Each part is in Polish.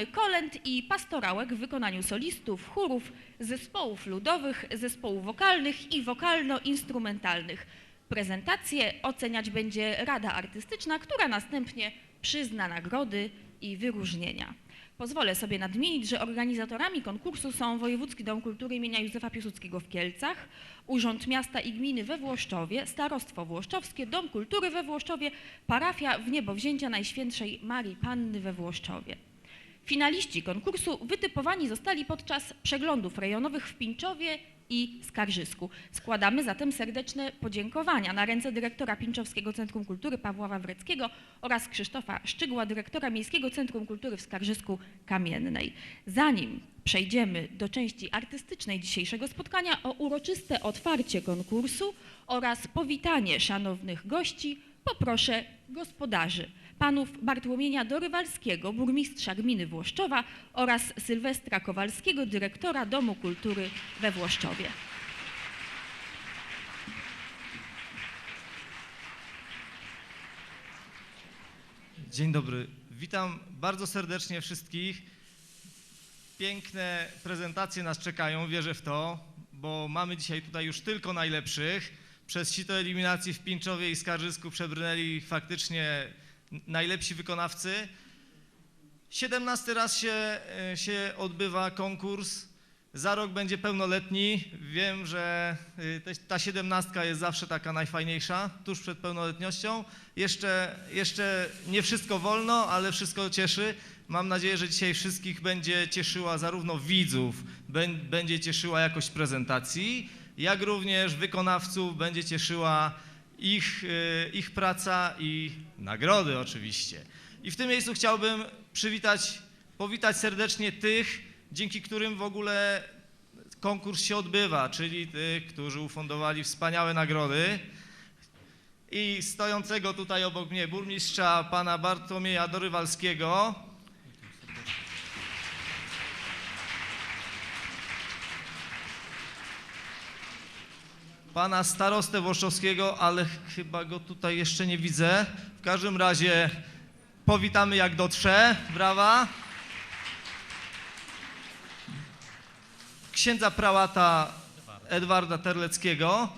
mamy kolęd i pastorałek w wykonaniu solistów, chórów, zespołów ludowych, zespołów wokalnych i wokalno-instrumentalnych. Prezentację oceniać będzie Rada Artystyczna, która następnie przyzna nagrody i wyróżnienia. Pozwolę sobie nadmienić, że organizatorami konkursu są Wojewódzki Dom Kultury imienia Józefa Piłsudskiego w Kielcach, Urząd Miasta i Gminy we Włoszczowie, Starostwo Włoszczowskie, Dom Kultury we Włoszczowie, parafia w niebowzięcia Najświętszej Marii Panny we Włoszczowie. Finaliści konkursu wytypowani zostali podczas przeglądów rejonowych w Pińczowie i Skarżysku. Składamy zatem serdeczne podziękowania na ręce dyrektora Pińczowskiego Centrum Kultury Pawła Wawreckiego oraz Krzysztofa Szczygła, dyrektora Miejskiego Centrum Kultury w Skarżysku Kamiennej. Zanim przejdziemy do części artystycznej dzisiejszego spotkania, o uroczyste otwarcie konkursu oraz powitanie szanownych gości, poproszę gospodarzy panów Bartłomienia Dorywalskiego, burmistrza gminy Włoszczowa oraz Sylwestra Kowalskiego, dyrektora Domu Kultury we Włoszczowie. Dzień dobry. Witam bardzo serdecznie wszystkich. Piękne prezentacje nas czekają, wierzę w to, bo mamy dzisiaj tutaj już tylko najlepszych. Przez sito eliminacji w Pińczowie i Skarżysku przebrnęli faktycznie najlepsi wykonawcy. 17 raz się, e, się odbywa konkurs. Za rok będzie pełnoletni. Wiem, że te- ta siedemnastka jest zawsze taka najfajniejsza, tuż przed pełnoletnością. Jeszcze, jeszcze nie wszystko wolno, ale wszystko cieszy. Mam nadzieję, że dzisiaj wszystkich będzie cieszyła zarówno widzów, bę- będzie cieszyła jakość prezentacji, jak również wykonawców będzie cieszyła ich, y, ich praca i nagrody oczywiście. I w tym miejscu chciałbym przywitać, powitać serdecznie tych, dzięki którym w ogóle konkurs się odbywa, czyli tych, którzy ufundowali wspaniałe nagrody. I stojącego tutaj obok mnie burmistrza pana Bartłomieja Dorywalskiego. Pana starostę Włoszczowskiego, ale ch- chyba go tutaj jeszcze nie widzę. W każdym razie powitamy jak dotrze. Brawa. księdza prałata Edwarda Terleckiego,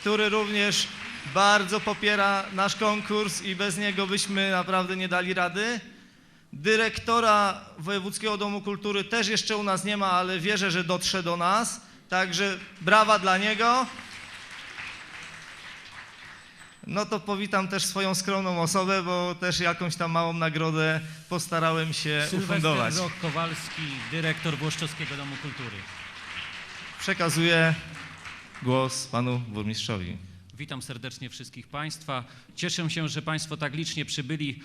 który również bardzo popiera nasz konkurs i bez niego byśmy naprawdę nie dali rady. Dyrektora Wojewódzkiego Domu Kultury też jeszcze u nas nie ma, ale wierzę, że dotrze do nas. Także brawa dla niego. No to powitam też swoją skromną osobę, bo też jakąś tam małą nagrodę postarałem się ufundować. Sylwester Rok Kowalski, dyrektor Włoszczowskiego Domu Kultury. Przekazuję głos panu burmistrzowi. Witam serdecznie wszystkich Państwa. Cieszę się, że Państwo tak licznie przybyli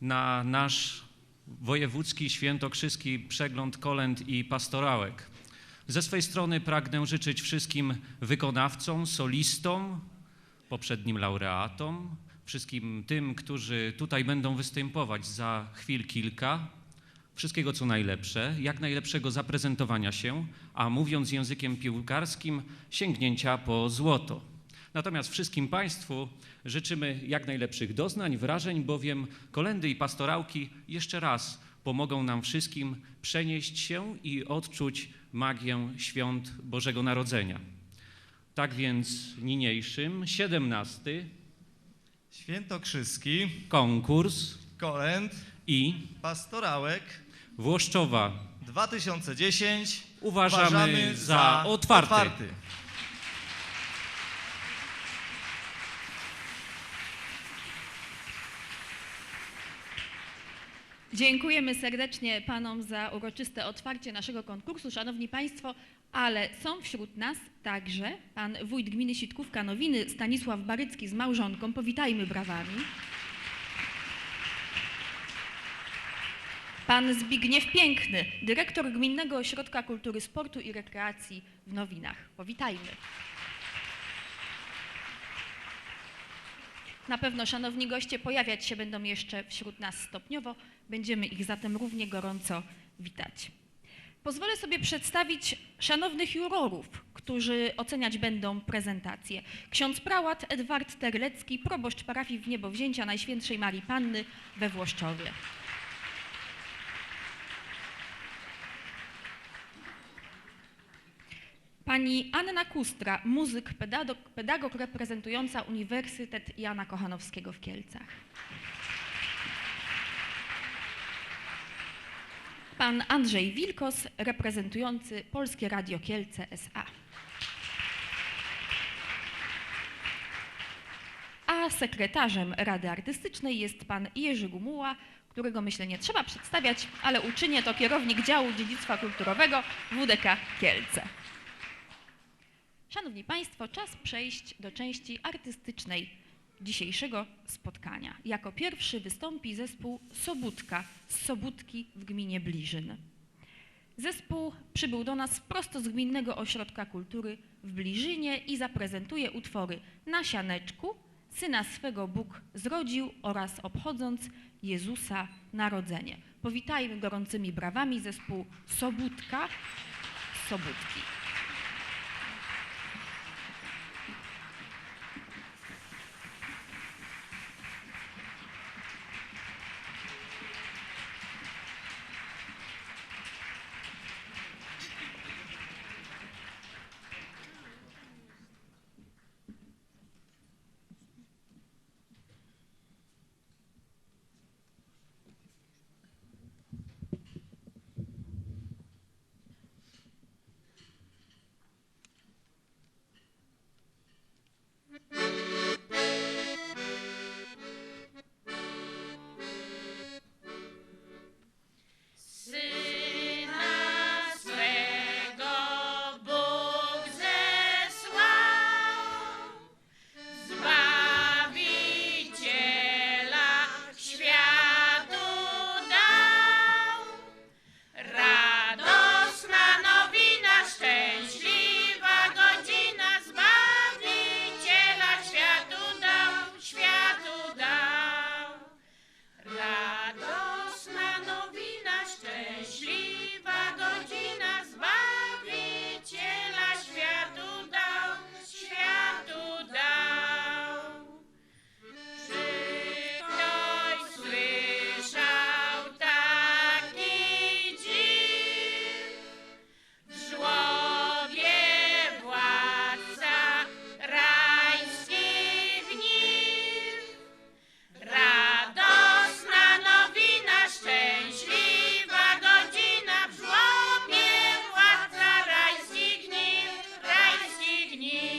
na nasz wojewódzki świętokrzyski przegląd kolęd i pastorałek. Ze swej strony pragnę życzyć wszystkim wykonawcom, solistom, poprzednim laureatom, wszystkim tym, którzy tutaj będą występować za chwil kilka, wszystkiego co najlepsze, jak najlepszego zaprezentowania się, a mówiąc językiem piłkarskim, sięgnięcia po złoto. Natomiast wszystkim Państwu życzymy jak najlepszych doznań, wrażeń, bowiem kolendy i pastorałki jeszcze raz pomogą nam wszystkim przenieść się i odczuć magię świąt Bożego Narodzenia. Tak więc niniejszym, 17 Świętokrzyski, konkurs kolęd, i pastorałek Włoszczowa 2010 uważamy, za otwarty. otwarty. Dziękujemy serdecznie panom za uroczyste otwarcie naszego konkursu. Szanowni Państwo, ale są wśród nas także pan wójt gminy Sitkówka Nowiny Stanisław Barycki z małżonką. Powitajmy brawami. Pan Zbigniew Piękny, dyrektor Gminnego Ośrodka Kultury, Sportu i Rekreacji w Nowinach. Powitajmy. Na pewno, szanowni goście, pojawiać się będą jeszcze wśród nas stopniowo. Będziemy ich zatem równie gorąco witać. Pozwolę sobie przedstawić szanownych jurorów, którzy oceniać będą prezentację. Ksiądz prałat Edward Terlecki, proboszcz parafii w Niebowzięcia Najświętszej Marii Panny we Włoszczowie. Pani Anna Kustra, muzyk, pedagog, pedagog reprezentująca Uniwersytet Jana Kochanowskiego w Kielcach. Pan Andrzej Wilkos, reprezentujący Polskie Radio Kielce S.A. A sekretarzem Rady Artystycznej jest pan Jerzy Gumuła, którego myślę nie trzeba przedstawiać, ale uczynię to kierownik działu dziedzictwa kulturowego WDK Kielce. Szanowni Państwo, czas przejść do części artystycznej dzisiejszego spotkania. Jako pierwszy wystąpi zespół Sobótka z Sobótki w gminie Bliżyn. Zespół przybył do nas prosto z Gminnego Ośrodka Kultury w Bliżynie i zaprezentuje utwory Na sianeczku, Syna swego Bóg zrodził oraz obchodząc Jezusa Narodzenie. Powitajmy gorącymi brawami zespół Sobótka Sobótki. Рискни!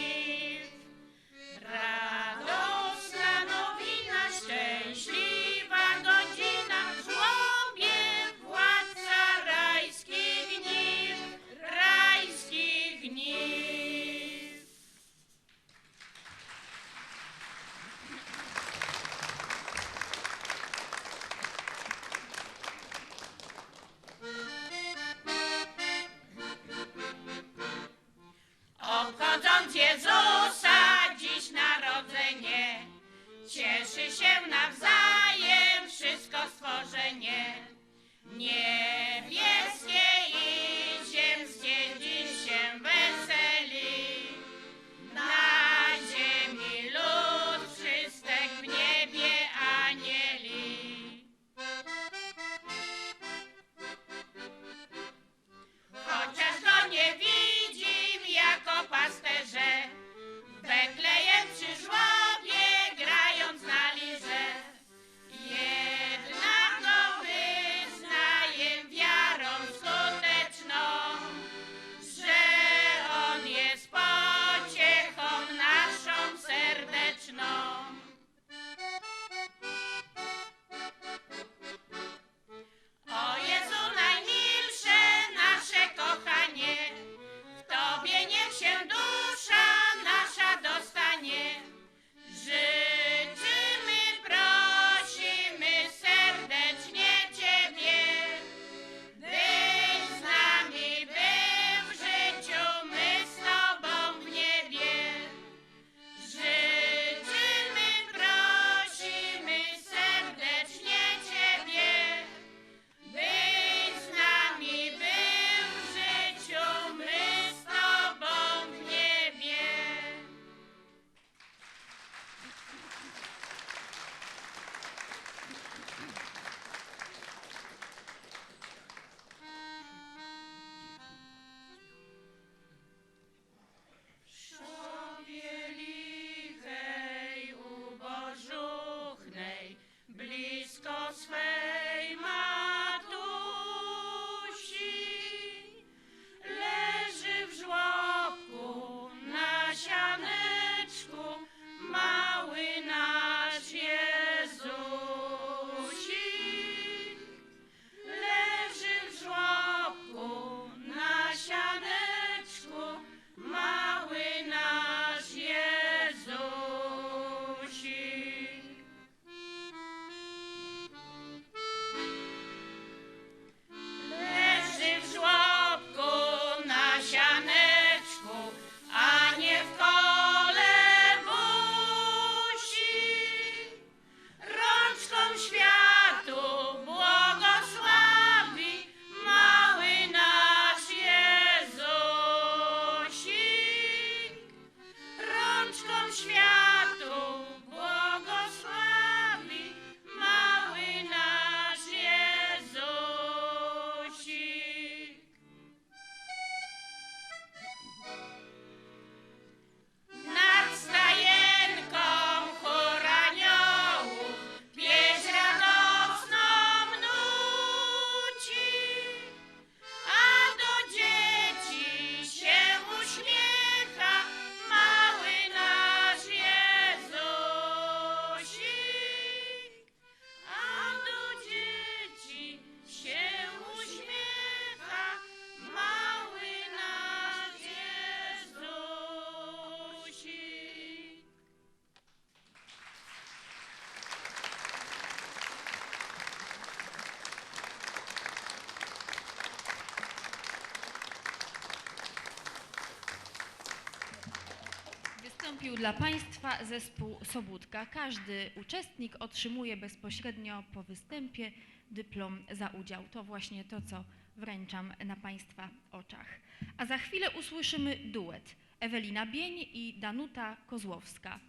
Wystąpił dla Państwa zespół Sobótka. Każdy uczestnik otrzymuje bezpośrednio po występie dyplom za udział. To właśnie to, co wręczam na Państwa oczach. A za chwilę usłyszymy duet Ewelina Bień i Danuta Kozłowska.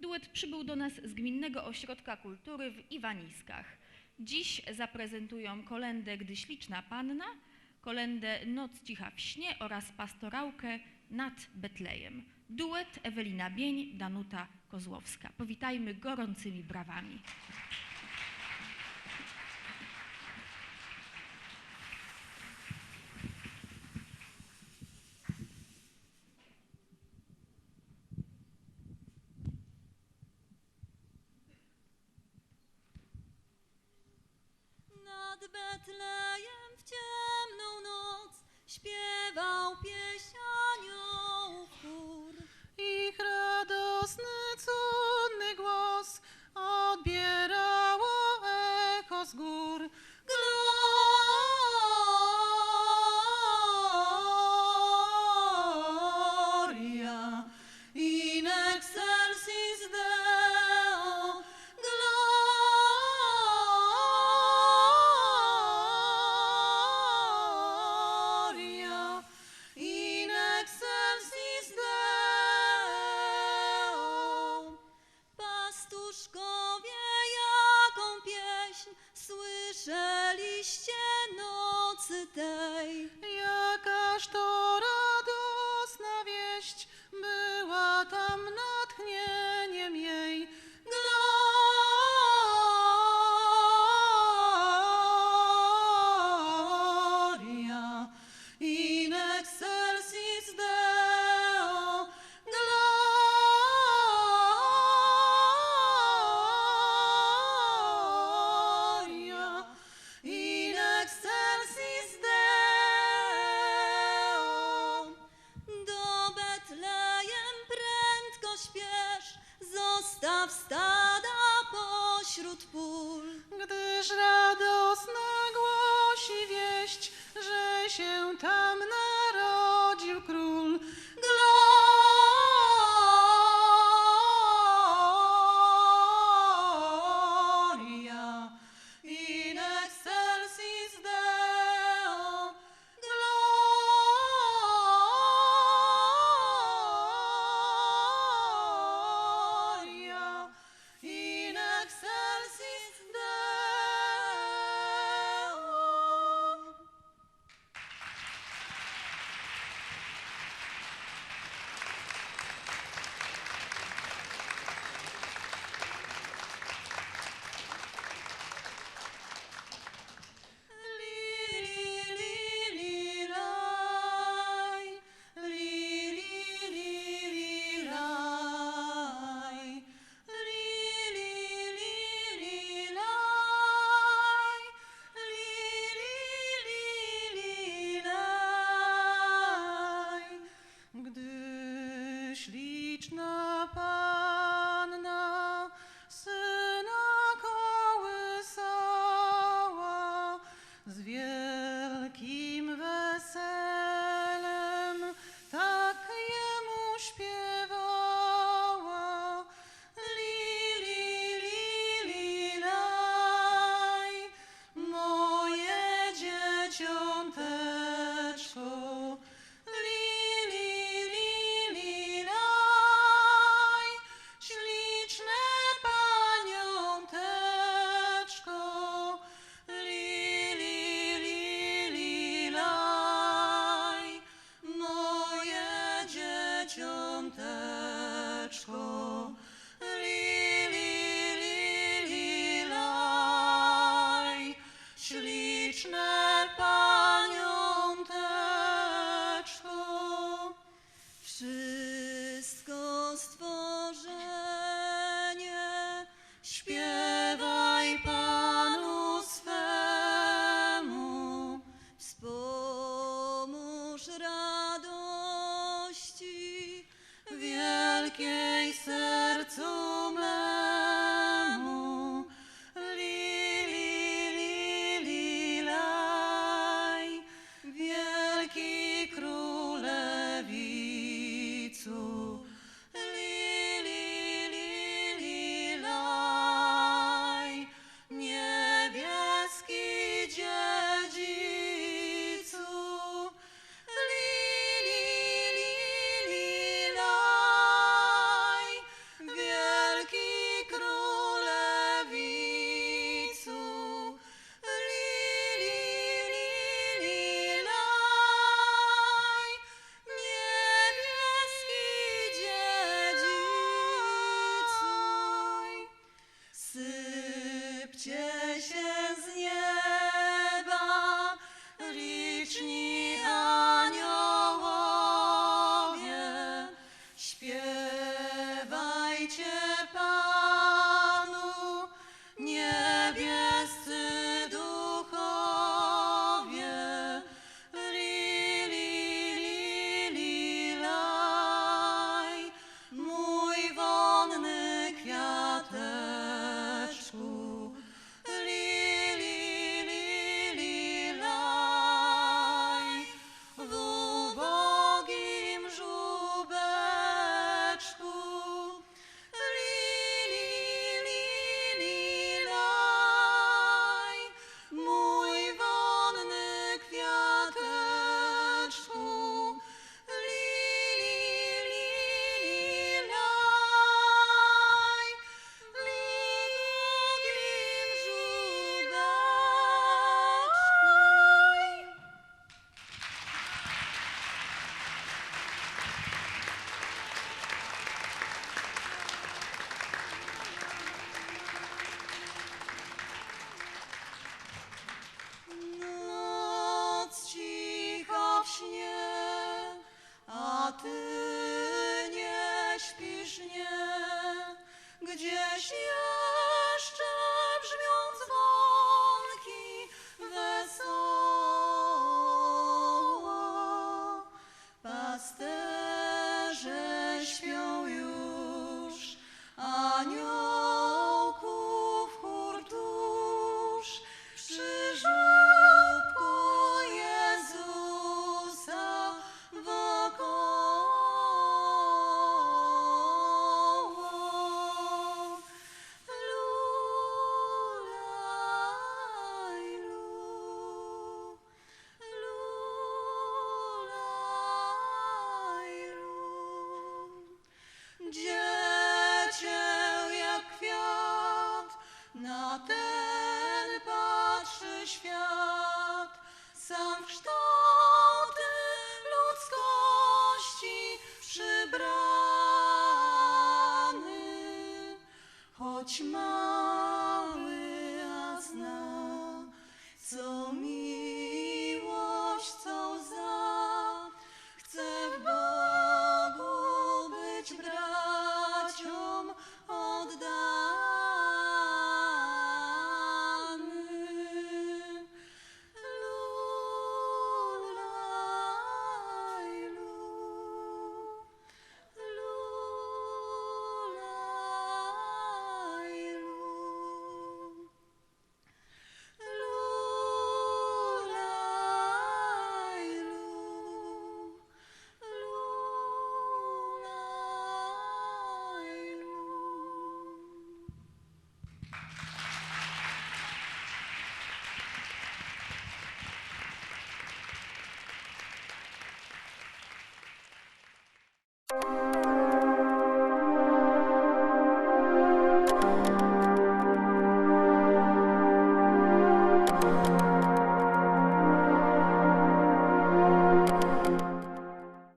Duet przybył do nas z Gminnego Ośrodka Kultury w Iwaniskach. Dziś zaprezentują kolendę Gdy śliczna panna, kolendę Noc cicha w śnie oraz pastorałkę nad Betlejem. Duet Ewelina Bień, Danuta Kozłowska. Powitajmy gorącymi brawami.